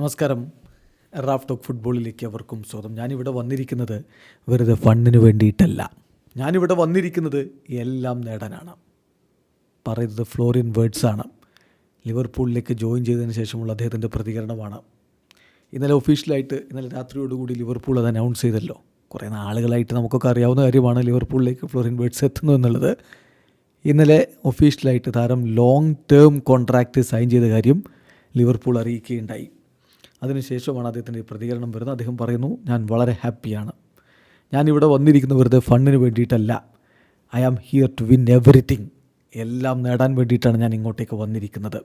നമസ്കാരം. Raf talk ഫുട്ബോളിലേക്ക് അവർക്കും സ്വാഗതം. ഞാനിവിടെ വന്നിരിക്കുന്നത് വെറുതെ ഫണ്ണിന് വേണ്ടിയിട്ടല്ല. ഞാനിവിടെ വന്നിരിക്കുന്നത് എല്ലാം നേടാനാണ്. പറയുന്നത് ഫ്ലോറിൻ വേർഡ്സാണ് ലിവർപൂളിലേക്ക് ജോയിൻ ചെയ്തതിന് ശേഷമുള്ള അദ്ദേഹത്തിന്റെ പ്രതികരണമാണ്. ഇന്നലെ ഒഫീഷ്യലായിട്ട് ഇന്നലെ രാത്രിയോടുകൂടി ലിവർപൂൾ അത് അനൗൺസ് ചെയ്തല്ലോ. കുറേ നാളുകളായിട്ട് നമുക്കൊക്കെ അറിയാവുന്ന കാര്യമാണ് ലിവർപൂളിലേക്ക് ഫ്ലോറിൻ വേർഡ്സ് എത്തുന്നു എന്നുള്ളത്. ഇന്നലെ ഒഫീഷ്യലായിട്ട് താരം ലോങ് ടേം കോൺട്രാക്റ്റ് സൈൻ ചെയ്ത കാര്യം ലിവർപൂൾ അറിയിക്കുകയുണ്ടായി. അതിനുശേഷമാണ് അദ്ദേഹത്തിന്റെ പ്രതികരണം വരുന്നത്. അദ്ദേഹം പറയുന്നു ഞാൻ വളരെ ഹാപ്പിയാണ്. ഞാനിവിടെ വന്നിരിക്കുന്ന വെറുതെ ഫണ്ടിന് വേണ്ടിയിട്ടല്ല. I am here to win everything. എല്ലാം നേടാൻ വേണ്ടിയിട്ടാണ് ഞാൻ ഇങ്ങോട്ടേക്ക് വന്നിരിക്കുന്നത്.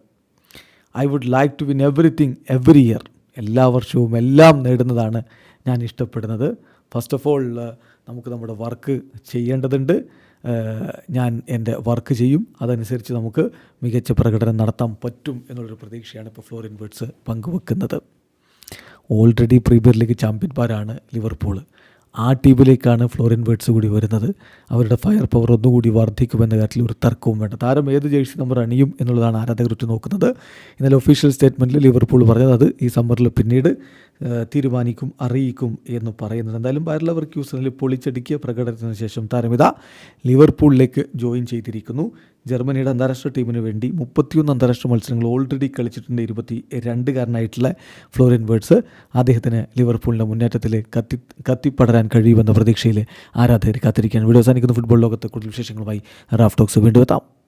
I would like to win everything every year. എല്ലാ വർഷവും എല്ലാം നേടുന്നതാണ് ഞാൻ ഇഷ്ടപ്പെടുന്നത്. ഫസ്റ്റ് ഓഫ് ഓൾ നമുക്ക് നമ്മുടെ വർക്ക് ചെയ്യേണ്ടതുണ്ട്. ഞാൻ എന്റെ വർക്ക് ചെയ്യും. അതനുസരിച്ച് നമുക്ക് മികച്ച പ്രകടനം നടത്താൻ പറ്റും എന്നുള്ളൊരു പ്രതീക്ഷയാണ് ഇപ്പോൾ ഫ്ലോറിൻ വേർഡ്സ് പങ്കുവെക്കുന്നത്. ഓൾറെഡി പ്രീമിയർ ലീഗ് ചാമ്പ്യന്മാരാണ് ലിവർപൂൾ ആ ടീമിലേക്കാണ് ഫ്ലോറിൻ വേർഡ്സ് കൂടി വരുന്നത്. അവരുടെ ഫയർ പവർ ഒന്നുകൂടി വർദ്ധിക്കുമെന്ന കാര്യത്തിൽ ഒരു തർക്കവും വേണ്ട. താരം ഏത് ജേഴ്സി നമ്പർ അണിയും എന്നുള്ളതാണ് ആരാധകർ ഉറ്റു നോക്കുന്നത് ഇന്നലെ ഒഫീഷ്യൽ സ്റ്റേറ്റ്മെന്റിൽ ലിവർപൂൾ പറഞ്ഞത് അത് ഈ സമ്മറിൽ പിന്നീട് തീരുമാനിക്കും അറിയിക്കും എന്ന് പറയുന്നത് എന്തായാലും ബയർ ക്യൂസിനിൽ പൊളിച്ചടുക്കിയ പ്രകടനത്തിന് ശേഷം താരമിത ലിവർപൂളിലേക്ക് ജോയിൻ ചെയ്തിരിക്കുന്നു. ജർമ്മനിയുടെ അന്താരാഷ്ട്ര ടീമിന് വേണ്ടി മുപ്പത്തിയൊന്ന് അന്താരാഷ്ട്ര മത്സരങ്ങൾ ഓൾറെഡി കളിച്ചിട്ടുണ്ട്. ഇരുപത്തി രണ്ടുകാരനായിട്ടുള്ള ഫ്ലോറിൻ വേർഡ്സ് അദ്ദേഹത്തിന് ലിവർപൂളിന്റെ മുന്നേറ്റത്തിൽ കത്തി കത്തിപ്പടരാൻ കഴിയുമെന്ന പ്രതീക്ഷയിൽ ആരാധകർ കാത്തിരിക്കുകയാണ്. വീഡിയോ അവസാനിക്കുന്ന. ഫുട്ബോൾ ലോകത്തെ കൂടുതൽ വിശേഷങ്ങളുമായി റാഫ് ടോക്സ് വീണ്ടും എത്താം.